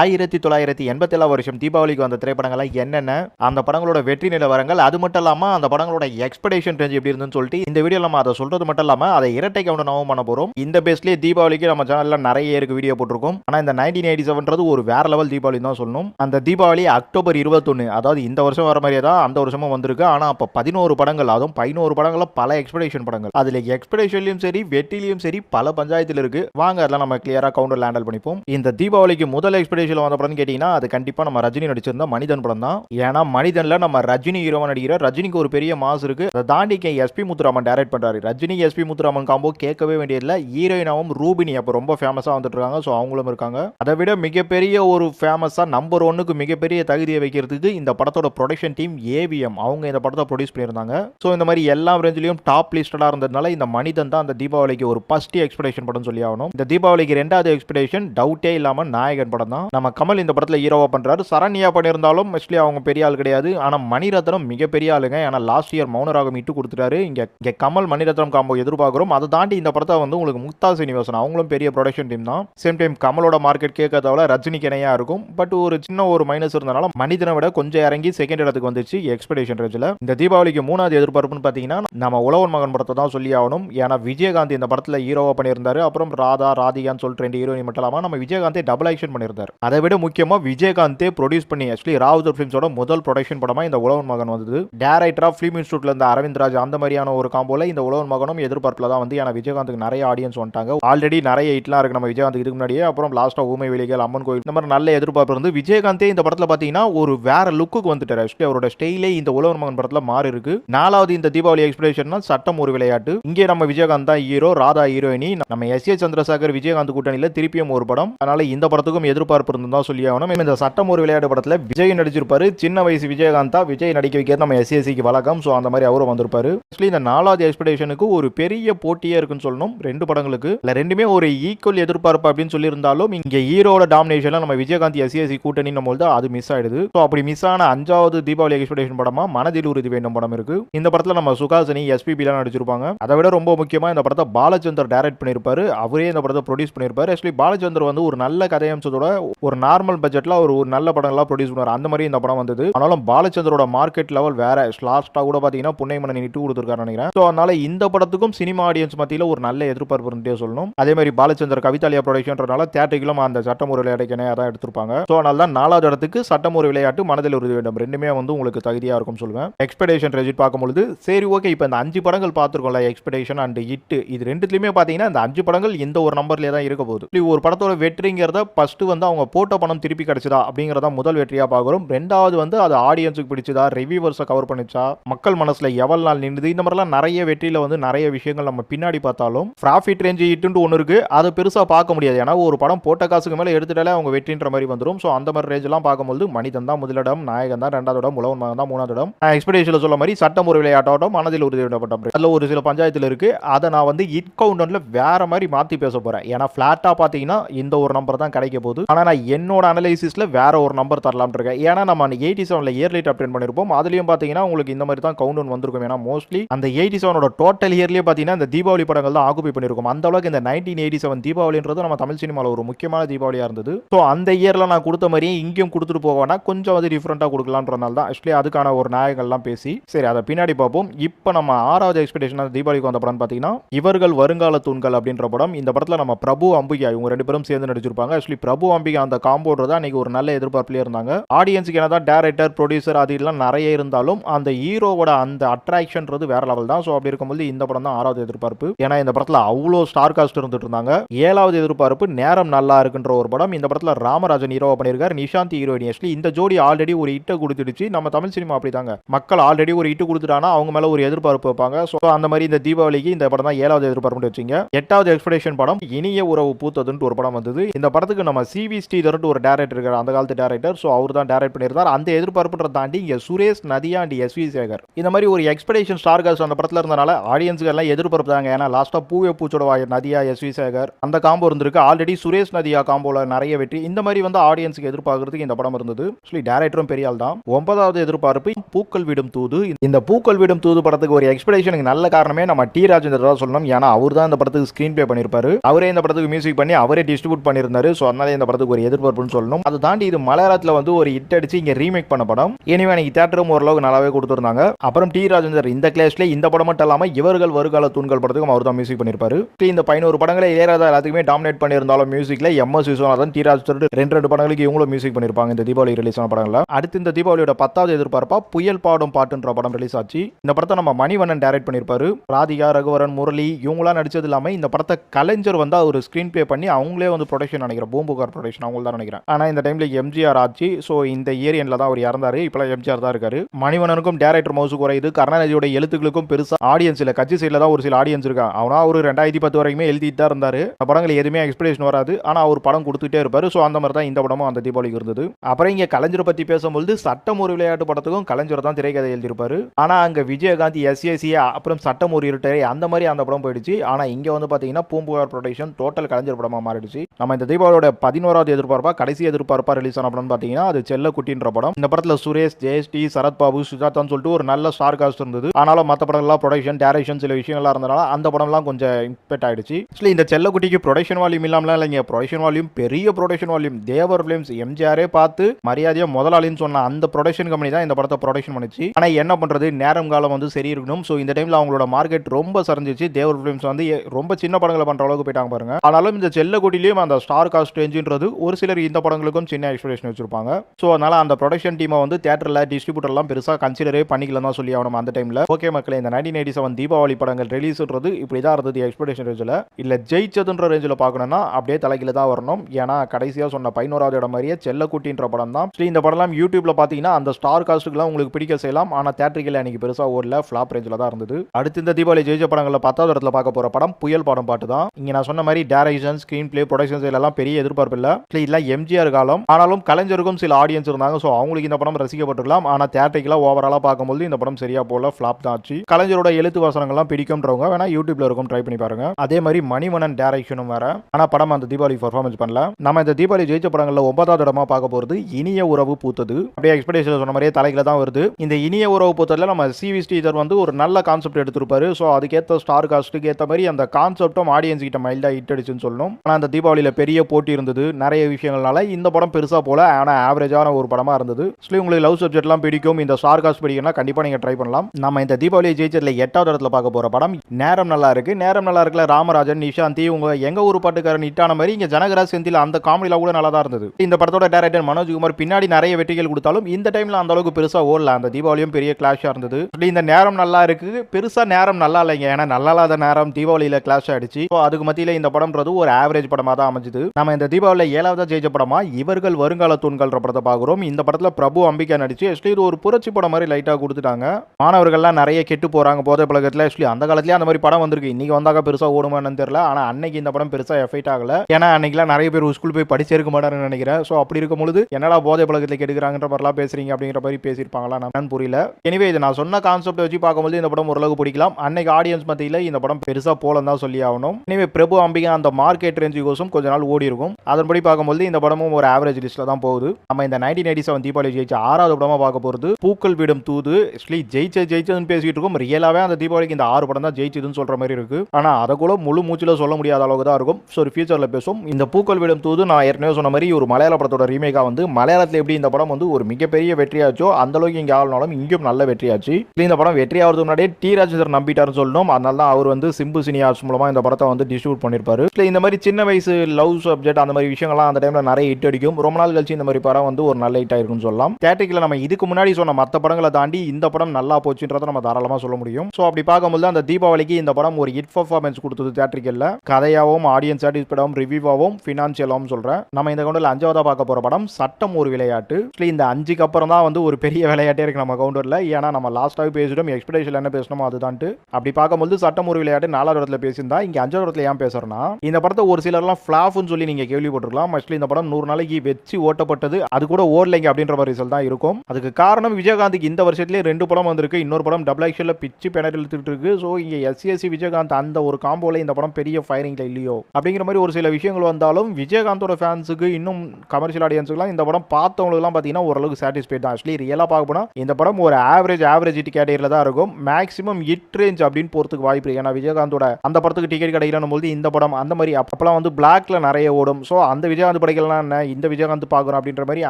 ஆயிரத்தி தொள்ளாயிரத்தி எண்பத்தி ஏழாம் வருஷம் தீபாவளிக்கு வந்த திரைப்படங்கள்லாம் என்னென்ன அந்த படங்களோட வெற்றி நிலவரங்கள் அது மட்டும் இல்லாமல் அந்த படங்களோட எக்ஸ்பெக்டேஷன் ரேஞ்ச் எப்படி இருந்துன்னு சொல்லிட்டு இந்த வீடியோ நம்ம அதை சொல்றது மட்டும் இல்லாமல் அதை இரட்டை கவுண்டனாவும் பண்ண போறோம். இந்த பேஸ்லயே தீபாவளிக்கு நம்ம சேனல்ல நிறைய இருக்கு வீடியோ போட்டிருக்கோம். ஆனா இந்த நைன்டீன் எயிட்டி செவன்றது ஒரு வேற லெவல் தீபாவளி தான் சொல்லணும். அந்த தீபாவளி அக்டோபர் இருபத்தொன்னு அதாவது இந்த வருஷம் வர மாதிரியே தான் அந்த வருஷமும் வந்திருக்கு. ஆனா அப்ப பதினோரு படங்கள் அதுவும் பதினோரு படங்களில் பல எக்ஸ்பெக்டேஷன் படங்கள். அதுல எக்ஸ்பெக்டேஷன்லயும் சரி வெற்றிலையும் சரி பல பஞ்சாயத்தில் இருக்கு. வாங்க அதெல்லாம் நம்ம கிளியரா கவுண்டர் ஹேண்டில் பண்ணிப்போம். இந்த தீபாவளிக்கு முதல் எக்ஸ்பெக்டேஷன் வந்த படம்னு கேட்டீங்கன்னா அது கண்டிப்பா நம்ம ரஜினி நடிச்சிருந்த மனிதன் படம் தான். ஏன்னா மனிதனில் நம்ம ரஜினி ஹீரோவாக நடிக்கிற ரஜினிக்கு ஒரு பெரிய மாஸ் இருக்கு. அதை தாண்டி எஸ்பி முத்துராமன் டைரக்ட் பண்ணுறாரு ரஜினி எஸ்பி முத்துராமன் காம்போ கேட்கவே வேண்டியதில்லை. ஹீரோயினாவும் ரூபினி அப்போ ரொம்ப ஃபேமஸாக வந்துட்டு இருக்காங்க ஸோ அவங்களும் இருக்காங்க. அதை விட மிகப்பெரிய ஒரு ஃபேமஸா நம்பர் ஒன்னுக்கு மிகப்பெரிய தகுதியை வைக்கிறதுக்கு இந்த படத்தோட ப்ரொடக்ஷன் டீம் ஏவிஎம் அவங்க இந்த படத்தை ப்ரொடியூஸ் பண்ணியிருந்தாங்க. ஸோ இந்த மாதிரி எல்லா ரேஞ்சிலையும் டாப் லிஸ்டடா இருந்ததுனால இந்த மனிதன் தான் அந்த தீபாவளிக்கு ஒரு ஃபஸ்ட் எக்ஸ்பெக்டேஷன் படம் சொல்லி ஆகணும். இந்த தீபாவளிக்கு ரெண்டாவது எக்ஸ்பெக்டேஷன் டவுட்டே இல்லாமல் நாயகன் படம் தான். நம்ம கமல் இந்த படத்தில் ஹீரோவாக பண்ணுறாரு சரண்யா பண்ணியிருந்தாலும் மோஸ்ட்லி அவங்க பெரிய ஆள் கிடையாது. ஆனால் மணிரத்னம் மிகப்பெரிய ஆளுங்க. ஏன்னா லாஸ்ட் இயர் மௌனராகம் இட்டு கொடுத்துட்டாரு. இங்கே இங்கே கமல் மணிரத்னம் காம்போ எதிர்பார்க்குறோம். அதை தாண்டி இந்த படத்தை வந்து உங்களுக்கு முக்தா சீனிவாசன் அவங்களும் பெரிய ப்ரொடக்ஷன் டீம் தான். சேம் டைம் கமலோட மார்க்கெட் கேட்கறதால ரஜினிக்கு இணையா இருக்கும். பட் ஒரு சின்ன ஒரு மைனஸ் இருந்தனால மனிதனை விட கொஞ்சம் இறங்கி செகண்ட் இடத்துக்கு வந்துச்சு எக்ஸ்பெக்டேஷன் ரேஞ்சில் இந்த தீபாவளிக்கு மூணாவது எதிர்பார்ப்புன்னு பார்த்தீங்கன்னா நம்ம உழவன் மகன் படத்தை தான் சொல்லி ஆகணும். ஏன்னா விஜயகாந்த் இந்த படத்தில் ஹீரோவாக பண்ணியிருந்தாரு. அப்புறம் ராதா ராதிகான்னு சொல்லிட்டு ரெண்டு ஹீரோயின் மட்டும் இல்லாமல் நம்ம விஜயகாந்தே டபுள் ஆக்ஷன் பண்ணியிருந்தார். அதை விட முக்கியமாக விஜயகாந்தே ப்ரொடியூஸ் பண்ணி ஆக்சுவலி ராவுதர் ஃபிலிம்ஸோட முதல் ப்ரொடக்ஷன் படமாக இந்த உழவன் மகன் வந்தது. டேரக்டர் ஃபிலிம் இன்ஸ்டியூட்ல இருந்த அரவிந்த் ராஜ் அந்த மாதிரியான ஒரு காம்போல இந்த உழவன் மகனும் எதிர்பார்ப்பில் தான் வந்து ஏன்னா விஜயகாந்துக்கு நிறைய ஆடியன்ஸ் வந்துட்டாங்க. ஆல்ரெடி நிறைய ஹிட்லாம் இருக்கு நம்ம விஜயகாந்த் இதுக்கு முன்னாடியே. அப்புறம் லாஸ்ட்டாக ஊமை வெளிகள் அம்மன் கோயில் இந்த மாதிரி நல்ல எதிர்பார்ப்பு இருந்து விஜயகாந்தே இந்த படத்தில் பார்த்தீங்கன்னா ஒரு வேற லுக்குக்கு வந்துட்டார். ஆக்சுவலி அவரோட ஸ்டைலே இந்த உழவன் மகன் படத்தில் மாறி இருக்கு. நாலாவது இந்த தீபாவளி எக்ஸ்பிரேஷன்னா சட்டம் ஒரு விளையாட்டு. இங்கே நம்ம விஜயகாந்த் தான் ஹீரோ ராதா ஹீரோயினி நம்ம எஸ் ஏ சந்திரசேகர் விஜயகாந்த் கூட்டணியில் திருப்பியும் ஒரு படம். அதனால இந்த படத்துக்கும் எதிர்பார்ப்பு இருந்து தான் சொல்லி ஆகணும். இந்த சட்டம் ஒரு விளையாட்டு படத்தில் விஜய் நடிச்சிருப்பாரு. சின்ன வயசு விஜயகாந்தா விஜய் நடிக்க வைக்கிறது நம்ம எஸ்எஸ்சிக்கு வழக்கம். ஸோ அந்த மாதிரி அவரும் வந்திருப்பாரு. ஆக்சுவலி இந்த நாலாவது எக்ஸ்பெக்டேஷனுக்கு ஒரு பெரிய போட்டியே இருக்குன்னு சொல்லணும். ரெண்டு படங்களுக்கு. இல்லை ரெண்டுமே ஒரு ஈக்குவல் எதிர்பார்ப்பு அப்படின்னு சொல்லியிருந்தாலும் இங்கே ஹீரோட டாமினேஷன்ல நம்ம விஜயகாந்த் எஸ்எஸ்சி கூட்டணி போது அது மிஸ் ஆயிடுது. ஸோ அப்படி மிஸ் ஆன அஞ்சாவது தீபாவளி எக்ஸ்பெக்டேஷன் படமா மனதில் உறுதி வேண்டும் படம் இருக்கு. இந்த படத்தில் நம்ம சுகாசினி எஸ்பிபிலாம் நடிச்சிருப்பாங்க. அதை விட ரொம்ப முக்கியமா இந்த படத்தை பாலச்சந்தர் டைரக்ட் பண்ணியிருப்பாரு அவரே இந்த படத்தை ப்ரொடியூஸ் பண்ணியிருப்பாரு ஆக்சுவலி பாலச்சந்தர் வந்து ஒரு நல்ல கதையம்சத்தோட ஒரு நார்மல் பட்ஜெட்ல ஒரு ஒரு நல்ல படங்கள்லாம் ப்ரொடியூஸ் பண்ணுவார் அந்த மாதிரி இந்த படம் வந்தது. ஆனாலும் பாலச்சந்தரோட மார்க்கெட் லெவல் வேற. லாஸ்டா கூட பாத்தீங்கன்னா புன்னை மணி இட்டு கொடுத்துருக்காரு நினைக்கிறேன். ஸோ அதனால இந்த படத்துக்கும் சினிமா ஆடியன்ஸ் மத்தியில் ஒரு நல்ல எதிர்பார்ப்பு இருந்தே சொல்லணும். அதே மாதிரி பாலச்சந்தர் கவிதாலியா ப்ரொடக்ஷன்றனால தேட்டருக்கும் அந்த சட்டம் ஒரு விளையாட்டுக்கு தான் எடுத்திருப்பாங்க. ஸோ அதனால தான் நாலாவது இடத்துக்கு சட்டம் ஒரு விளையாட்டு மனதில் உறுதி வேண்டும். ரெண்டுமே வந்து உங்களுக்கு தகுதியாக இருக்கும் சொல்லுவேன். எக்ஸ்பெக்டேஷன் ரெஜிட் பார்க்கும்பொழுது சரி ஓகே இப்போ இந்த அஞ்சு படங்கள் பார்த்துருக்கோம்ல எக்ஸ்பெக்டேஷன் அண்ட் இட்டு இது ரெண்டுத்துலையுமே பார்த்தீங்கன்னா இந்த அஞ்சு படங்கள் இந்த ஒரு நம்பர்லேயே தான் இருக்க போகுது. ஒரு படத்தோட வெற்றிங்கிறத ஃபர்ஸ்ட் வந்து அவங்க போட்ட பணம் திருப்பி கிடைச்சதா அப்படிங்கிறத முதல் வெற்றியா பார்க்குறோம். ரெண்டாவது வந்து அது ஆடியன்ஸுக்கு பிடிச்சதா? ரிவ்யூவர்ஸை கவர் பண்ணிச்சா? மக்கள் மனசுல எவ்வளவு நாள் நின்றுது? இந்த மாதிரிலாம் நிறைய வெற்றியில வந்து நிறைய விஷயங்கள் நம்ம பின்னாடி பார்த்தாலும் ப்ராஃபிட் ரேஞ்ச் இட்டுன்னு ஒன்று இருக்கு. அதை பெருசா பார்க்க முடியாது. ஏன்னா ஒரு படம் போட்ட காசுக்கு மேல எடுத்துட்டாலே அவங்க வெற்றின்ற மாதிரி வந்துடும் ஸோ அந்த மாதிரி ரேஞ்செல்லாம் பார்க்கும்போது மனிதன் தான் முதலிடம் நாயகன் தான் ரெண்டாவது இடம் உழவன் மகன் தான் மூணாவது இடம். எக்ஸ்பெக்டேஷன்ல சொல்ல மாதிரி சட்டம் ஒரு விளையாட்டாட்டம் மனதில் உறுதி விடப்பட்ட அதில் ஒரு சில பஞ்சாயத்தில் இருக்கு. அதை நான் வந்து இட் கவுண்டன்ல வேற மாதிரி மாத்தி பேச போறேன். ஏன்னா பிளாட்டா பாத்தீங்கன்னா இந்த ஒரு நம்பர் தான் கிடைக்க போகுது. ஆனா நான் என்னோட அனலைசிஸில் வேற ஒரு நம்பர் தரலாம்னு இருக்கேன். ஏன்னா நம்ம எயிட்டி செவனில் இயர்லி அட்டென் பண்ணியிருப்போம் அதுலயும் பார்த்தீங்கன்னா உங்களுக்கு இந்த மாதிரி தான் கவுண்ட் வந்திருக்கும். ஏன்னா மோஸ்ட்லி அந்த எயிட்டி செவனோட டோட்டல் இயர்லேயே பார்த்தீங்கன்னா இந்த தீபாவளி படங்கள் தான் ஆக்குப்பை பண்ணியிருக்கும் அந்த அளவுக்கு இந்த நைன்டீன் எயிட்டி செவன் தீபாவளின்றது நம்ம தமிழ் சினிமாவில் ஒரு முக்கியமான தீபாவளியாக இருந்தது. ஸோ அந்த இயர்ல நான் கொடுத்த மாதிரியே இங்கேயும் கொடுத்துட்டு போவேன்னா கொஞ்சம் வந்து டிஃப்ரெண்டா கொடுக்கலான்றனால தான். ஆக்சுவலி அதுக்கான ஒரு நாயகங்கள்லாம் பேசி சரி அதை பின்னாடி பார்ப்போம். இப்போ நம்ம ஆறாவது எக்ஸ்பெக்டேஷன் தீபாவளிக்கு வந்த படம் பார்த்தீங்கன்னா இவர்கள் வருங்கால தூண்கள் அப்படின்ற படம். இந்த படத்தில் நம்ம பிரபு அம்பிகா இவங்க ரெண்டு பேரும் சேர்ந்து நடிச்சிருப்பாங்க. ஆக்சுவலி பிரபு அம்பிகா அந்த காம்போடுறதா அன்றைக்கி ஒரு நல்ல எதிர்பார்ப்புலேயே இருந்தாங்க. ஆடியன்ஸுக்கு என்ன தான் டேரக்டர் ப்ரொடியூசர் அது இதெல்லாம் நிறைய இருந்தாலும் அந்த ஹீரோவோட அந்த அட்ராக்ஷன்றது வேற லெவல் தான். ஸோ அப்படி இருக்கும்போது இந்த படம் தான் ஆறாவது எதிர்பார்ப்பு. ஏன்னா இந்த படத்தில் அவ்வளோ ஸ்டார் காஸ்ட் இருந்துட்டு இருந்தாங்க. ஏழாவது எதிர்பார்ப்பு நேரம் நல்லா இருக்குன்ற ஒரு படம். இந்த படத்தில் ராமராஜன் ஹீரோவை பண்ணியிருக்காரு. நிஷாந்த் ஹீரோயின் ஆக்சுவலி இந்த ஜோடி ஆல்ரெடி ஒரு ஹிட்டை கொடுத்துடுச்சு. நம்ம தமிழ் சினிமா அப்படி தாங்க மக்கள் ஆல்ரெடி ஒரு ஹிட்டு கொடுத்துட்டானா அவங்க மேலே ஒரு எதிர்பார்ப்பு வைப்பாங்க. ஸோ அந்த மாதிரி இந்த தீபாவளிக்கு இந்த படம் தான் ஏழாவது எதிர்பார்ப்பு வச்சுங்க. எட்டாவது எக்ஸ்பெக்டேஷன் படம் இனிய உறவு பூத்ததுன்ட்டு ஒரு படம் வந்தது. இந்த படத்துக்கு நம்ம சிவி ஸ்ரீதர்ன்ட்டு ஒரு டேரக்டர் இருக்கார். அந்த காலத்து டேரக்டர் ஸோ அவர் தான் டேரக்ட் பண்ணியிருந்தார். அந்த எதிர்பார்ப்புன்ற தாண்டி இங்கே Suresh Nadiya and S V Sekar. இந்த மாதிரி ஒரு எக்ஸ்பெக்டேஷன் ஸ்டார் காஸ்ட் அந்த படத்துல இருந்தனால ஆடியன்ஸுக்கு எல்லாம் எதிர்பார்ப்பு தாங்க. ஏன்னா லாஸ்ட்டாக பூவே பூச்சோட வாய் நதியா எஸ் வி சேகர் அந்த காம்போ இருந்திருக்கு. ஆல்ரெடி சுரேஷ் நதியா காம்போல நிறைய வெற்றி. இந்த மாதிரி வந்து ஆடியன்ஸுக்கு எதிர்பார்க்கறதுக்கு இந்த படம் இருந்தது. சொல்லி டேரக்டரும் பெரிய ஆள் தான். ஒன்பதாவது எதிர்பார்ப்பு பூக்கள் விடும் தூது. இந்த பூக்கள் விடும் தூது படத்துக்கு ஒரு எக்ஸ்பெக்டேஷனுக்கு நல்ல காரணமே நம்ம டி ராஜேந்திர தான் சொல்லணும். ஏன்னா அவர் தான் இந்த படத்துக்கு ஸ்க்ரீன் பிளே பண்ணியிருப்பாரு. அவரே இந்த படத்துக்கு மியூசிக் பண்ணி அவரே டிஸ்ட்ரிபியூட் பண்ணியிருந்தாரு. ஸோ அதனால இந்த படத்துக்கு ஒரு எதிர்பார்ப்புன்னு சொல்லணும். அதை தாண்டி இது மலையாளத்தில் வந்து ஒரு ஹிட் அடிச்சு இங்கே ரீமேக் பண்ண படம். எனிவே எனக்கு தேட்டரும் ஓரளவுக்கு நல்லாவே கொடுத்துருந்தாங்க. அப்புறம் டி ராஜேந்தர் இந்த கிளாஸ்ல இந்த படம் மட்டும் இல்லாமல் இவர்கள் வருகால தூண்கள் படத்துக்கும் அவர் தான் மியூசிக் பண்ணியிருப்பாரு இந்த பதினோரு படங்களை இளையராஜா எல்லாத்துக்குமே டாமினேட் பண்ணியிருந்தாலும் மியூசிக்ல M S Viswanathan T Rajendar ரெண்டு ரெண்டு படங்களுக்கு இவங்களும் மியூசிக் பண்ணியிருப்பாங்க இந்த தீபாவளி ரிலீஸ் ஆன படங்கள அடுத்து இந்த தீபாவளியோட பத்தாவது எதிர்பார்ப்பா புயல் பாடும் பாட்டுன்ற படம் ரிலீஸ் ஆச்சு. இந்த படத்தை நம்ம மணிவண்ணன் டைரக்ட் பண்ணியிருப்பாரு ராதிகா ரகுவரன் முரளி இவங்களாம் நடிச்சது இல்லாம இந்த படத்தை கலைஞர் வந்து ஒரு ஸ்கிரீன் பிளே பண்ணி அவங்களே வந்து ப்ரொடக்ஷன் நினைக்கிறேன் பூம்புகார் ப்ரொடக்ஷன் அவங்க தான் நினைக்கிறேன். ஆனால் இந்த டைமில் எம்ஜிஆர் ஆச்சு. ஸோ இந்த ஏரியனில் தான் அவர் இறந்தாரு. இப்போலாம் எம்ஜிஆர் தான் இருக்காரு. மணிவனனுக்கும் டேரக்டர் மவுசு குறையுது கருணாநிதியோட எழுத்துக்களுக்கும் பெருசாக ஆடியன்ஸ் இல்லை. கட்சி சைடில் தான் ஒரு சில ஆடியன்ஸ் இருக்கா? அவனா ஒரு ரெண்டாயிரத்தி பத்து வரைக்குமே எழுதிட்டு தான் இருந்தார். படங்கள் எதுவுமே எக்ஸ்பிரேஷன் வராது. ஆனால் அவர் படம் கொடுத்துட்டே இருப்பார். ஸோ அந்த மாதிரி தான் இந்த படமும் அந்த தீபாவளிக்கு இருந்தது. அப்புறம் இங்கே கலைஞரை பற்றி பேசும்போது சட்டம் ஒரு விளையாட்டு படத்துக்கும் கலைஞர் தான் திரைக்கதை எழுதியிருப்பார். ஆனா அங்க விஜயகாந்த் எஸ்ஏசி அப்புறம் சட்டம் ஒரு இருட்டரை அந்த மாதிரி அந்த படம் போயிடுச்சு. ஆனால் இங்கே வந்து பார்த்தீங்கன்னா பூம்புகார் ப்ரொடக்ஷன் டோட்டல் கலைஞர் படமாக மாறிடுச்சு. நம்ம இந்த தீபாவளியோட பதினோராவது எதிர்பார்ப்பா கடைசி எதிர்பார்ப்பா ரிலீஸ் ஆன படம் பாத்தீங்கன்னா அது செல்லக்குட்டின்ற படம். இந்த படத்துல சுரேஷ் ஜெயஸ்டி சரத்பாபு சுஜாதான்னு சொல்லிட்டு ஒரு நல்ல ஸ்டார் காஸ்ட் இருந்தது. ஆனாலும் மற்ற படங்கள்லாம் ப்ரொடக்ஷன் டேரக்ஷன் சில விஷயங்கள்லாம் இருந்தனால அந்த படம்லாம் கொஞ்சம் இம்பெக்ட் ஆயிடுச்சு. ஆக்சுவலி இந்த செல்லக்குட்டிக்கு ப்ரொடக்ஷன் வால்யூம் இல்லாமலாம் இல்லைங்க. ப்ரொடக்ஷன் வால்யூம் பெரிய ப்ரொடக்ஷன் வால்யூம் தேவர் ஃபிலிம்ஸ் எம்ஜிஆரே பார்த்து மரியாதையா முதலாளின்னு சொன்ன அந்த ப்ரொடக்ஷன் கம்பெனி தான் இந்த படத்தை ப்ரொடக்ஷன் பண்ணிச்சு. ஆனா என்ன பண்றது? நேரம் காலம் வந்து சரி இருக்கணும். ஸோ இந்த டைம்ல அவங்களோட மார்க்கெட் ரொம்ப சரிஞ்சிச்சு தேவர் ஃபிலிம்ஸ் வந்து ரொம்ப சின்ன படங்களை பண்ற அளவுக்கு போயிட்டாங்க பாருங்க. ஆனாலும் இந்த செல்லக்குட்டிலையும் அந்த ஸ்டார் காஸ்ட் ரேஞ்சுன்றது ஒரு சிலர் இந்த படங்களுக்கும் சின்ன எக்ஸ்பெக்டேஷன் வச்சிருப்பாங்க. ஸோ அதனால அந்த ப்ரொடக்ஷன் டீமை வந்து தேட்டரில் டிஸ்ட்ரிபியூட்டர்லாம் பெருசாக கன்சிடரே பண்ணிக்கலாம் தான் சொல்லி ஆகணும் அந்த டைமில் ஓகே மக்களே இந்த நைன்டீன் எயிட்டி செவன் தீபாவளி படங்கள் ரிலீஸ்ன்றது இப்படி தான் இருந்தது எக்ஸ்பெக்டேஷன் ரேஞ்சில் இல்லை ஜெயிச்சதுன்ற ரேஞ்சில் பார்க்கணும்னா அப்படியே தலைக்கில தான் வரணும். ஏன்னா கடைசியாக சொன்ன பதினோராவது இடம் மாதிரியே செல்லக்குட்டின்ற படம் தான். சரி இந்த படம்லாம் யூடியூப்ல பார்த்தீங்கன்னா அந்த ஸ்டார் காஸ்ட்டுக்குலாம் உங்களுக்கு பிடிக்க செய்யலாம். ஆனால் தேட்டரிக்கல அன்றைக்கி பெருசாக ஓடல. ஃப்ளாப் ரேஞ்சில் தான் இருந்தது. அடுத்து இந்த தீபாவளி ஜெயிச்ச படங்களில் பத்தாவது இடத்துல பார்க்க போகிற படம் புயல் படம் பாட்டு தான். இங்கே நான் சொன்ன மாதிரி டேரக்ஷன் ஸ்க்ரீன் பிளே ப்ரொடக்ஷன் எல்லாம் பெரிய எதிர்பார்ப்பு இல்லை. இதெல்லாம் எம்ஜிஆர் காலம். ஆனாலும் கலைஞருக்கும் சில ஆடியன்ஸ் இருந்தாங்க. ஸோ அவங்களுக்கு இந்த படம் ரசிக்கப்பட்டிருக்கலாம். ஆனால் தேட்டரிக்கெல்லாம் ஓவராலாக பார்க்கும்போது இந்த படம் சரியா போல ஃப்ளாப் தான் ஆச்சு. கலைஞரோட எழுத்து வசனங்கள்லாம் பிடிக்கும்ன்றவங்க வேணா யூடியூப்ல இருக்கும் ட்ரை பண்ணி பாருங்க. அதே மாதிரி மணிமணன் டேரக்ஷனும் வேற. ஆனால் படம் அந்த தீபாவளி பர்ஃபார்மன்ஸ் பண்ணல. நம்ம இந்த தீபாவளி ஜெயிச்ச படங்களில் ஒன்பதாவது இடமா பார்க்க போகிறது இனிய உறவு பூத்தது. அப்படியே எக்ஸ்பெக்டேஷன் சொன்ன மாதிரியே தலைகளை தான் வருது. இந்த இனிய உறவு பூத்ததில் நம்ம சிவி ஸ்ரீதர் வந்து ஒரு நல்ல கான்செப்ட் எடுத்திருப்பாரு. ஸோ அதுக்கேற்ற ஸ்டார் காஸ்ட்டுக்கு ஏற்ற மாதிரி அந்த கான்செப்டும் ஆடியன்ஸ் கிட்ட மைல்டாக ஹிட் அடிச்சுன்னு சொல்லணும். ஆனால் அந்த தீபாவளியில் பெரிய போட்டி இருந்தது. நிறைய விஷயங்கள்னால இந்த படம் பெருசா போல ஆனால் ஆவரேஜான ஒரு படமா இருந்தது. ஆக்சுவலி உங்களுக்கு லவ் சப்ஜெக்ட்லாம் பிடிக்கும். இந்த ஸ்டார் காஸ்ட் பிடிக்கும்னா கண்டிப்பாக நீங்கள் ட்ரை பண்ணலாம். நம்ம இந்த தீபாவளி ஜெயிச்சதுல எட்டாவது இடத்துல பார்க்க போற படம் நேரம் நல்லா இருக்கு. நேரம் நல்லா இருக்குல்ல ராமராஜன் நிஷாந்தி உங்க எங்க ஊர் பாட்டுக்காரன் இட்டான மாதிரி இங்க ஜனகராஜ் செந்தில் அந்த காமெடியில கூட நல்லா தான் இருந்தது. இந்த படத்தோட டேரக்டர் மனோஜ்குமார் பின்னாடி நிறைய வெற்றிகள் கொடுத்தாலும் இந்த டைம்ல அந்த அளவுக்கு பெருசா ஓடல. அந்த தீபாவளியும் பெரிய கிளாஷா இருந்தது. இந்த நேரம் நல்லா இருக்கு. பெருசா நேரம் நல்லா இல்லைங்க ஏன்னா நல்லா இல்லாத நேரம் தீபாவளியில கிளாஷ் ஆயிடுச்சு. So அதுக்கு மத்தியில இந்த படம்ன்றது ஒரு ஆவரேஜ் படமா தான் அமைஞ்சது. நம்ம இந்த தீபாவளியில் ஏழாவது ஜெயிச்ச படமா? இவர்கள் வருங்கால தூண்கள்ன்ற படத்தை பார்க்குறோம். இந்த படத்துல பிரபு அம்பிகா நடிச்சு ஆக்சுவலி இது ஒரு புரட்சி படம் மாதிரி லைட்டாக கொடுத்துட்டாங்க. மாணவர்கள்லாம் நிறைய கெட்டு போறாங்க போதை பழக்கத்தில். ஆக்சுவலி அந்த காலத்துலயே அந்த மாதிரி படம் வந்திருக்கு. இன்னைக்கு வந்தாக்க பெருசா ஓடுமான்னு தெரியல. ஆனா அன்னைக்கு இந்த படம் பெருசா எஃபெக்ட் ஆகல. ஏன்னா அன்னைக்குலாம் நிறைய பேர் ஸ்கூல் போய் படிச்சிருக்க மாட்டாருன்னு நினைக்கிறேன். ஸோ அப்படி இருக்கும் பொழுது என்னடா போதை பழக்கத்தில் கெடுக்கிறாங்கன்ற மாதிரிலாம் பேசுறீங்க அப்படிங்கிற மாதிரி பேசியிருப்பாங்களா? நான் புரியல. எனவே இது நான் சொன்ன கான்செப்ட் வச்சு பார்க்கும்போது இந்த படம் ஓரளவுக்கு பிடிக்கலாம். அன்னைக்கு ஆடியன்ஸ் மத்தியில் இந்த படம் பெருசா போலன்னு தான் சொல்லி ஆகணும். எனவே பிரபு அம்பிகா அந்த மார்க்கெட் ரேஞ்சு கோசம் கொஞ்ச நாள் ஓடி இருக்கும் அதன்படி பார்க்கும்போது இந்த படமும் ஒரு ஆவரேஜ் லிஸ்ட்ல தான் போகுது. நம்ம இந்த நைன்டீன் எயிட்டி செவன் தீபாவளி ஜெயிச்ச ஆறாவது படமா பார்க்க போறது பூக்கள் விடும் தூது. ஆக்சுவலி ஜெயிச்ச ஜெயிச்சதுன்னு பேசிட்டு இருக்கோம். ரியலாவே அந்த தீபாவளிக்கு இந்த ஆறு படம் தான் ஜெயிச்சதுன்னு சொல்ற மாதிரி இருக்கு. ஆனா அதை கூட முழு மூச்சில் சொல்ல முடியாத அளவுக்கு தான் இருக்கும். ஸோ ஃபியூச்சர்ல பேசும் இந்த பூக்கள் விடும் தூது நான் ஏற்கனவே சொன்ன மாதிரி ஒரு மலையாள படத்தோட ரீமேக்கா வந்து மலையாளத்தில் எப்படி இந்த படம் வந்து ஒரு மிகப்பெரிய வெற்றியாச்சோ அந்த அளவுக்கு இங்கே ஆளுனாலும் இங்கேயும் நல்ல வெற்றியாச்சு. இந்த படம் வெற்றி ஆகிறது முன்னாடியே டி ராஜேந்தர் நம்பிட்டாருன்னு சொல்லணும். அதனால தான் அவர் வந்து சிம்பு சினியாஸ் மூலமா இந்த படத்தை வந்து டிஸ்ட்ரிபியூட் பண்ணிருப்பாரு. இந்த மாதிரி சின்ன வயசு லவ் சப்ஜெக்ட் அந்த மாதிரி விஷயங்கள்லாம் அந்த டைம்ல நிறைய ஹிட் அடிக்கும். ரொம்ப நாள் கழிச்சு இந்த மாதிரி படம் வந்து ஒரு நல்ல ஹிட் ஆயிருக்கும்னு சொல்லலாம். தேட்டரிக்கில் நம்ம இதுக்கு முன்னாடி சொன்ன மற்ற படங்களை தாண்டி இந்த படம் நல்லா போச்சுன்றதை நம்ம தாராளமாக சொல்ல முடியும். ஸோ அப்படி பார்க்கும்போது அந்த தீபாவளிக்கு இந்த படம் ஒரு ஹிட் பர்ஃபார்மன்ஸ் கொடுத்தது தேட்டரிக்கல்ல கதையாகவும் ஆடியன்ஸ் சாட்டிஸ்ஃபைடாகவும் ரிவ்யூவாகவும் ஃபினான்ஷியலாகவும் சொல்றேன். நம்ம இந்த கவுண்டரில் அஞ்சாவதா பார்க்க போற படம் சட்டம் ஒரு விளையாட்டு. Actually இந்த அஞ்சுக்கு அப்புறம் தான் வந்து ஒரு பெரிய விளையாட்டே இருக்கு நம்ம கவுண்டரில் ஏன்னா நம்ம லாஸ்ட்டாகவே பேசிட்டோம் எக்ஸ்பெக்டேஷன் என்ன பேசணுமோ அதுதான்ட்டு அப்படி பார்க்கும்போது சட்டம் ஒரு விளையாட்டு நாலாவது இடத்துல பேசியிருந்தா இங்க அஞ்சாவது இடத்துல ஏன் பேசுறேன்னா இந்த படத்தை ஒரு சிலர்லாம் ஃபிளாஃப்னு சொல்லி நீங்க கேள்விப்பட்டிருக்கலாம். ஆக்சுவலி இந்த படம் நூறு நாளைக்கு வச்சு ஓட்டப்பட்டது. அது கூட ஓடலைங்க அப்படின்ற மாதிரி ரிசல்ட் தான் இருக்கும். அதுக்கு காரணம் விஜயகாந்துக்கு இந்த வருஷத்துலேயே ரெண்டு படம் வந்திருக்கு. இன்னொரு படம் டபுள் ஆக்ஷனில் பிச்சு பெனட் இழுத்துட்டு இருக்கு. ஸோ இங்கே எஸ்சிஎஸ்சி விஜயகாந்த் அந்த ஒரு காம்போல இந்த படம் பெரிய ஃபயரிங்ல இல்லையோ? அப்படிங்கிற மாதிரி ஒரு சில விஷயங்கள் வந்தாலும் விஜயகாந்தோட ஃபேன்ஸுக்கு இன்னும் கமர்ஷியல் ஆடியன்ஸுக்குலாம் இந்த படம் பார்த்தவங்களுக்குலாம் பார்த்தீங்கன்னா ஓரளவுக்கு சாட்டிஸ்ஃபைட் தான். ஆக்சுவலி ரியலாக பார்க்க போனால் இந்த படம் ஒரு ஆவரேஜ் ஆவரேஜ் கேட்டகரியில் தான் இருக்கும். மேக்ஸிமம் இட் ரேஞ்ச் அப்படின்னு போகிறதுக்கு வாய்ப்பு இருக்கு. ஏன்னா விஜயகாந்தோட அந்த படத்துக்கு டிக்கெட் கிடைக்கலன்னும் போது இந்த படம் அந்த மாதிரி அப்போலாம் வந்து பிளாக்ல நிறைய ஓடும். ஸோ அந்த விஜய் விஜயகாந்த் படைகள்லாம் என்ன? இந்த விஜயகாந்த் பார்க்குறோம் அப்படின்ற மாதிரி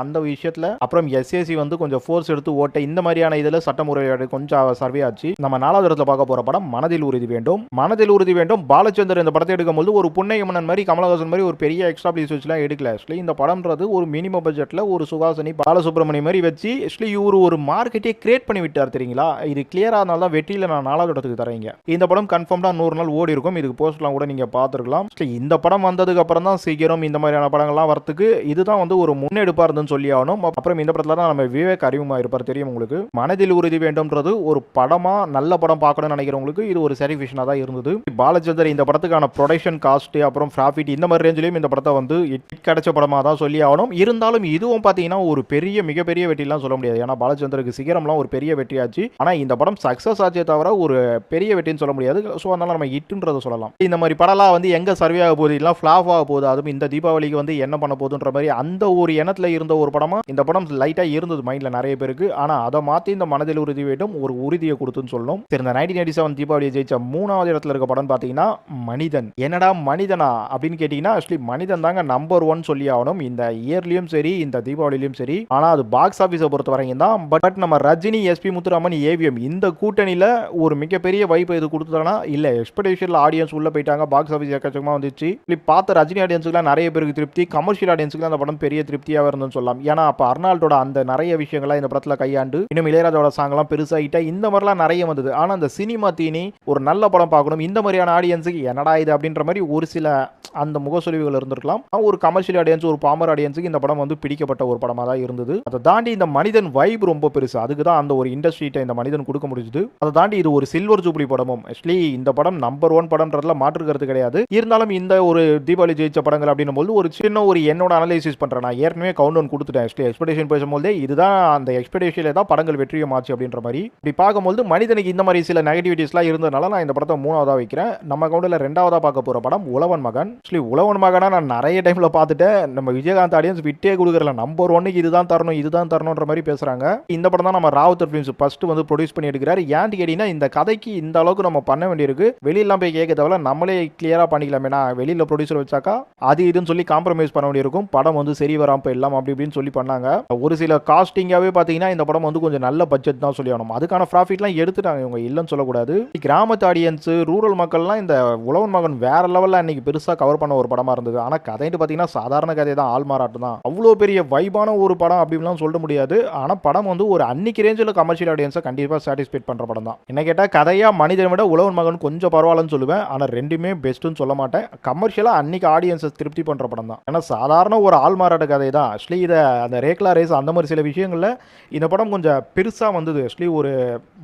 அந்த விஷயத்தில் அப்புறம் எஸ்எஸ்சி வந்து கொஞ்சம் ஃபோர்ஸ் எடுத்து ஓட்ட இந்த மாதிரியான இதில் சட்டமுறையோட கொஞ்சம் சர்வே ஆச்சு. நம்ம நாலாவது இடத்துல பார்க்க போகிற படம் மனதில் உறுதி வேண்டும். மனதில் உறுதி வேண்டும். பாலச்சந்தர் இந்த படத்தை எடுக்கும்போது ஒரு புன்னைய மன்னன் மாதிரி கமலஹாசன் மாதிரி ஒரு பெரிய எக்ஸ்ட்ரா பிளீஸ் வச்சுலாம் எடுக்கல. ஆக்சுவலி இந்த படம்ன்றது ஒரு மினிமம் பட்ஜெட்டில் ஒரு சுகாசனி பாலசுப்ரமணியம் மாதிரி வச்சு ஆக்சுவலி இவர் ஒரு மார்க்கெட்டே கிரியேட் பண்ணி விட்டார் தெரியுங்களா? இது கிளியராக இருந்தால் தான் வெற்றியில் நான் நாலாவது இடத்துக்கு தரீங்க. இந்த படம் கன்ஃபார்ம்டாக நூறு நாள் ஓடி இருக்கும் இதுக்கு போஸ்ட்லாம் கூட நீங்கள் பார்த்துருக்கலாம். இந்த படம் வந்ததுக்கு அப்புறம் தான் சீக்கிரம் இந்த மாதிரியான படம் படங்கள்லாம் வரத்துக்கு இதுதான் வந்து ஒரு முன்னெடுப்பாக இருந்துன்னு சொல்லி ஆகணும். அப்புறம் இந்த படத்தில் தான் நம்ம விவேக் அறிமுகமாக இருப்பார் தெரியும் உங்களுக்கு. மனதில் உறுதி வேண்டும்ன்றது ஒரு படமாக நல்ல படம் பார்க்கணும்னு நினைக்கிறவங்களுக்கு இது ஒரு சாட்டிஸ்ஃபேஷனாக தான் இருந்தது. பாலச்சந்தர் இந்த படத்துக்கான ப்ரொடக்ஷன் காஸ்ட் அப்புறம் ப்ராஃபிட் இந்த மாதிரி ரேஞ்சிலையும் இந்த படத்தை வந்து இட் கிடைச்ச படமாக தான் சொல்லி ஆகணும். இருந்தாலும் இதுவும் பார்த்தீங்கன்னா ஒரு பெரிய மிகப்பெரிய வெற்றிலாம் சொல்ல முடியாது. ஏன்னா பாலச்சந்தருக்கு சிகரம்லாம் ஒரு பெரிய வெற்றியாச்சு. ஆனால் இந்த படம் சக்ஸஸ் ஆச்சே தவிர ஒரு பெரிய வெற்றின்னு சொல்ல முடியாது. ஸோ அதனால நம்ம இட்டுன்றதை சொல்லலாம். இந்த மாதிரி படம்லாம் வந்து எங்கே சர்வே ஆக போகுது? இல்லை ஃப்ளாப் ஆக போகுது. அதுவும் இந்த தீபாவளிக்கு வந்து என்ன பண்ண போதுன்ற மாதிரி அந்த ஒரு எண்ணத்தில் இருந்த ஒரு படமா இந்த படம் லைட்டாக இருந்தது மைண்டில் நிறைய பேருக்கு. ஆனால் அதை மாற்றி இந்த மனதில் உறுதி வேண்டும் ஒரு உறுதியை கொடுத்துன்னு சொல்லணும். சரி இந்த நைன்டீன் எயிட்டி செவன் தீபாவளியை ஜெயிச்ச மூணாவது இடத்துல இருக்க படம் பார்த்தீங்கன்னா மனிதன். என்னடா மனிதனா? அப்படின்னு கேட்டிங்கன்னா ஆக்சுவலி மனிதன் தாங்க நம்பர் ஒன் சொல்லி ஆகணும். இந்த இயர்லையும் சரி இந்த தீபாவளிலையும் சரி. ஆனால் அது பாக்ஸ் ஆஃபீஸை பொறுத்த வரைக்கும் தான். பட் நம்ம ரஜினி எஸ்பி முத்துராமன் ஏவிஎம் இந்த கூட்டணியில் ஒரு மிகப்பெரிய வைப்பு இது கொடுத்தனா இல்லை எக்ஸ்பெக்டேஷனில் ஆடியன்ஸ் உள்ளே போயிட்டாங்க. பாக்ஸ் ஆஃபீஸ் எக்கச்சக்கமாக வந்துச்சு. இப்படி பார்த்த ரஜினி ஆடியன்ஸுக்குலாம் நிறைய பேருக்கு திருப்தி. கமர்ஷியல் ஆடியன்ஸுக்கு அந்த படம் பெரிய திருப்தியாக இருந்துன்னு சொல்லலாம். ஏன்னா அப்போ அர்னால்டோட அந்த நிறைய விஷயங்கள்லாம் இந்த படத்தில் கையாண்டு இன்னும் இளையராஜோட சாங்லாம் பெருசாகிட்டா இந்த மாதிரிலாம் நிறைய வந்தது. ஆனால் அந்த சினிமா தீனி ஒரு நல்ல படம் பார்க்கணும் இந்த மாதிரியான ஆடியன்ஸுக்கு என்னடா இது அப்படின்ற மாதிரி ஒரு சில அந்த முகசொலிவுகள் இருந்திருக்கலாம். ஒரு கமர்ஷியல் ஆடியன்ஸ் ஒரு பாமர் ஆடியன்ஸுக்கு இந்த படம் வந்து பிடிக்கப்பட்ட ஒரு படமாக தான் இருந்தது. அதை தாண்டி இந்த மனிதன் வைப் ரொம்ப பெருசு. அதுக்கு தான் அந்த ஒரு இண்டஸ்ட்ரியிட்ட இந்த மனிதன் கொடுக்க முடிஞ்சது. அதை தாண்டி இது ஒரு சில்வர் ஜூப்ளி படமும். ஆக்சுவலி இந்த படம் நம்பர் ஒன் படம்ன்றதுல மாற்று கருத்து கிடையாது. இருந்தாலும் இந்த ஒரு தீபாவளி ஜெயிச்ச படங்கள் அப்படின்னும் போது ஒரு சின்ன ஒரு என்னோட அனலைசிஸ் பண்றேன். நான் ஏற்கனவே கவுண்ட் ஒன் கொடுத்துட்டேன் எக்ஸ்பெக்டேஷன் பேசும்போது இதுதான் அந்த எக்ஸ்பெக்டேஷனில் தான் படங்கள் வெற்றியும் ஆச்சு அப்படின்ற மாதிரி. இப்படி பார்க்கும்போது மனிதனுக்கு இந்த மாதிரி சில நெகட்டிவிட்டிஸ்லாம் இருந்ததுனால நான் இந்த படத்தை மூணாவதாக வைக்கிறேன். நம்ம கவுண்டில் ரெண்டாவதாக பார்க்க போற படம் உழவன் மகன். ஆக்சுவலி உழவன் மகனாக நான் நிறைய டைம்ல பார்த்துட்டேன். நம்ம விஜயகாந்த் ஆடியன்ஸ் விட்டே கொடுக்குறல நம்பர் ஒன்னுக்கு இதுதான் தரணும் இதுதான் தரணுன்ற மாதிரி பேசுறாங்க. இந்த படம் தான் நம்ம ராவுத்தர் ஃபிலிம்ஸ் ஃபர்ஸ்ட் வந்து ப்ரொடியூஸ் பண்ணி எடுக்கிறார். ஏன்னு கேட்டிங்கன்னா இந்த கதைக்கு இந்த அளவுக்கு நம்ம பண்ண வேண்டியிருக்கு. வெளியெல்லாம் போய் கேட்க தவிர நம்மளே கிளியரா பண்ணிக்கலாமேனா வெளியில் ப்ரொடியூசர் வச்சாக்கா அது இதுன்னு சொல்லி காம்ப்ரமைஸ் பண்ண வேண்டியிருக்கும். படம் வந்து சரி வராம போயிடலாம் அப்படி இப்படின்னு சொல்லி பண்ணாங்க. ஒரு சில காஸ்டிங்காவே பார்த்தீங்கன்னா இந்த படம் வந்து கொஞ்சம் நல்ல பட்ஜெட் தான் சொல்லி ஆகணும். அதுக்கான ப்ராஃபிட்லாம் எடுத்துட்டாங்க இவங்க இல்லைன்னு சொல்லக்கூடாது. கிராமத்து ஆடியன்ஸு ரூரல் மக்கள்லாம் இந்த உழவன் மகன் வேற லெவலில் அன்னைக்கு பெருசாக கவர் பண்ண ஒரு படமாக இருந்தது. ஆனால் கதைன்னு பார்த்தீங்கன்னா சாதாரண கதை தான் ஆள் மாறாட்டம் தான். அவ்வளோ பெரிய வைபான ஒரு படம் அப்படின்லாம் சொல்ல முடியாது. ஆனால் படம் வந்து ஒரு அன்னைக்கு ரேஞ்சில் கமர்ஷியல் ஆடியன்ஸை கண்டிப்பாக சாட்டிஸ்ஃபைட் பண்ணுற படம் தான். என்ன கேட்டால் கதையாக மனிதனை விட உழவன் மகன் கொஞ்சம் பரவாயில்லன்னு சொல்லுவேன். ஆனால் ரெண்டுமே பெஸ்ட்டுன்னு சொல்ல மாட்டேன். கமர்ஷியலாக அன்னைக்கு ஆடியன்ஸை திருப்தி பண்ணுற படம் தான். ஆனால் சாதாரண ஒரு ஆள்மாறாட்ட கதை தான் ஆக்சுவலி இதை அந்த ரேக்லா ரேஸ் அந்த மாதிரி சில விஷயங்களில் இந்த படம் கொஞ்சம் பெருசாக வந்தது. ஆக்சுவலி ஒரு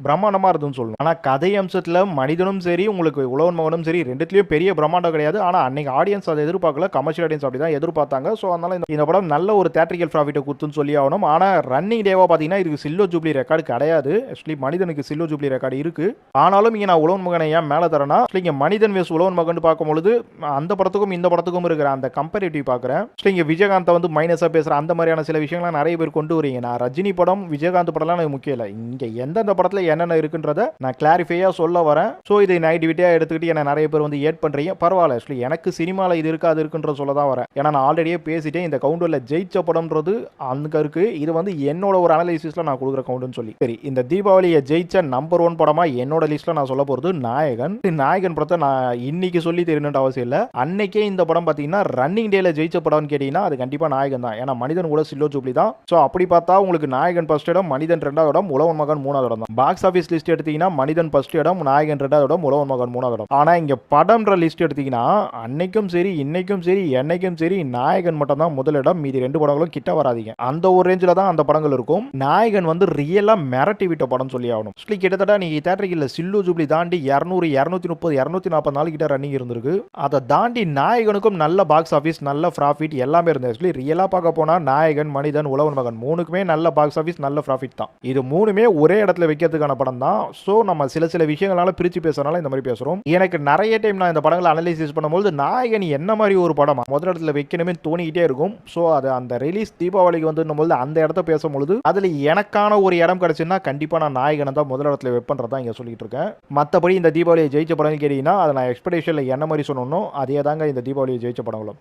பிரம்மாண்டமாக இருந்துன்னு சொல்லணும். ஆனால் கதை அம்சத்தில் மனிதனும் சரி உங்களுக்கு உழவன் மகனும் சரி ரெண்டுத்துலேயும் பெரிய பிரம்மாண்டம் கிடையாது. ஆனால் அன்னைக்கு ஆடியன்ஸ் அதை எதிர்பார்க்கல. கமர்ஷியல் ஆடியன்ஸ் அப்படி தான் எதிர்பார்த்தாங்க. ஸோ அதனால் இந்த- இந்த படம் நல்ல ஒரு தேட்ரிக்கல் ப்ராஃபிட்டை கொடுத்துன்னு சொல்லி ஆகணும். ஆனால் ரன்னிங் டேவாக பார்த்தீங்கன்னா இதுக்கு சில்லோ ஜூப்ளி ரெக்கார்டு கிடையாது. ஆக்சுவலி மனிதனுக்கு சில்லோ ஜூப்ளி ரெக்கார்டு இருக்குது ஆனாலும் இங்கே நான் உழவன் மகனை ஏன் மேலே தரேன்னா இங்கே மனிதன் வேஸ் உழவன் மகன் பார்க்கும்பொழுது அந்த படத்துக்கும் இந்த படத்துக்கும் இருக்கிற அந்த கம்பேரிட்டிவ் பார்க்குறேன். ஸோ இங்கே விஜயகாந்தை வந்து மைனஸாக பேசுகிற அந்த மாதிரியான சில விஷயங்கள்லாம் நிறைய பேர் கொண்டு வரீங்க. நான் ரஜினி படம் விஜயகாந்த் படம்லாம் எனக்கு முக்கியம் இல்லை. இங்கே எந்தெந்த படத்தில் என்னென்ன இருக்குன்றத நான் கிளாரிஃபையாக சொல்ல வரேன். ஸோ இதை நைட்டிவிட்டியாக எடுத்துக்கிட்டு என்ன நிறைய பேர் வந்து ஏட் பண்ணுறீங்க பரவாயில்ல ஆக்சுவலி எனக்கு சினிமாவில் இது இருக்காது அது இருக்குன்ற சொல்ல தான் வரேன். ஏன்னா நான் ஆல்ரெடியே பேசிட்டேன். இந்த கவுண்டரில் ஜெயிச்ச படம்ன்றது அங்கே இருக்குது இது வந்து என்னோட ஒரு அனலைசிஸில் நான் கொடுக்குற கவுண்டுன்னு சொல்லி. சரி இந்த தீபாவளியை ஜெயிச்ச நம்பர் ஒன் படமா என்னோட லிஸ்ட்டில் நான் சொல்ல போகிறது நாயகன். நாயகன் படத்தை நான் இன்னைக்கு சொல்லி தெரியணுன்ற அவசியம் இல்லை. அன்னைக்கே இந்த படம் பார்த்தீங்கன்னா ரன்னிங் டேல ஜெயிச்ச படம்னு கேட்டிங்கன்னா அது கண்டிப்பாக நாயகன் தான். ஏன்னா மனிதன் கூட சில்லோ ஜூப்ளி தான். ஸோ அப்படி பார்த்தா உங்களுக்கு நாயகன் ஃபர்ஸ்ட் இடம் மனிதன் ரெண்டாவது இடம் உழவன் மகன் மூணாவது இடம் தான். பாக்ஸ் ஆஃபீஸ் லிஸ்ட் எடுத்தீங்கன்னா மனிதன் ஃபர்ஸ்ட் இடம் நாயகன் ரெண்டாவது இடம் உழவன் மகன் மூணாவது இடம். ஆனால் இங்கே படம்ன்ற லிஸ்ட் எடுத்தீங்கன்னா அன்னைக்கும் சரி இன்னைக்கும் சரி என்னைக்கும் சரி நாயகன் மட்டும் தான் முதலிடம் மீதி ரெண்டு படங்களும் கிட்ட வராதீங்க. அந்த ஒரு ரேஞ்சில் தான் அந்த படங்கள் இருக்கும். நாயகன் வந்து ரியலாக மிரட்டி விட்ட படம் சொல்லி ஆகணும். ஆக்சுவலி கிட்டத்தட்ட நீங்கள் தேட்டரில் சில்லு ஜூப்ளி தாண்டி இரநூறு இரநூத்தி முப்பது இரநூத்தி நாற்பது நாள் கிட்ட ரன்னிங் இருந்திருக்கு. அதை தாண்டி நாயகனுக்கும் நல்ல பாக்ஸ் ஆஃபீஸ் நல்ல ப்ராஃபிட் எல்லாமே இருந்தது. ஆக்சுவலி ரியலாக பார்க்க போனால் நாயகன் மனிதன் உழவன் மகன் மூணுக்குமே நல்ல பாக்ஸ் ஆஃபீஸ் நல்ல ப்ராஃபிட் தான். இது மூணுமே ஒரே இடத்துல வைக்கிறதுக்கான படம் தான். ஸோ நம்ம சில சில விஷயங்களால பிரித்து பேசுறதுனால இந்த மாதிரி பேசுகிறோம் எனக்கு நிறைய டைம் நான் இந்த படங்களை அனலைசிஸ் பண்ணும்போது நாயகன் என்ன மாதிரி ஒரு படமா முதல் இடத்துல வைக்கணுமே தோணிக்கிட்டே இருக்கும். ஸோ அது அந்த ரிலீஸ் தீபாவளிக்கு வந்து அந்த இடத்த பேசும்பொழுது அதில் எனக்கான ஒரு இடம் கிடைச்சுன்னா கண்டிப்பாக நான் நாயகனை தான் முதல் இடத்துல வைப்பன்றதா இங்கே சொல்லிட்டு இருக்கேன். மற்றபடி இந்த தீபாவளியை ஜெயிச்ச படம்னு கேட்டீங்கன்னா அதை நான் எக்ஸ்பெக்டேஷனில் என்ன மாதிரி சொன்னோம் அதே தாங்க இந்த தீபாவளியை ஜெயிச்ச படங்களும்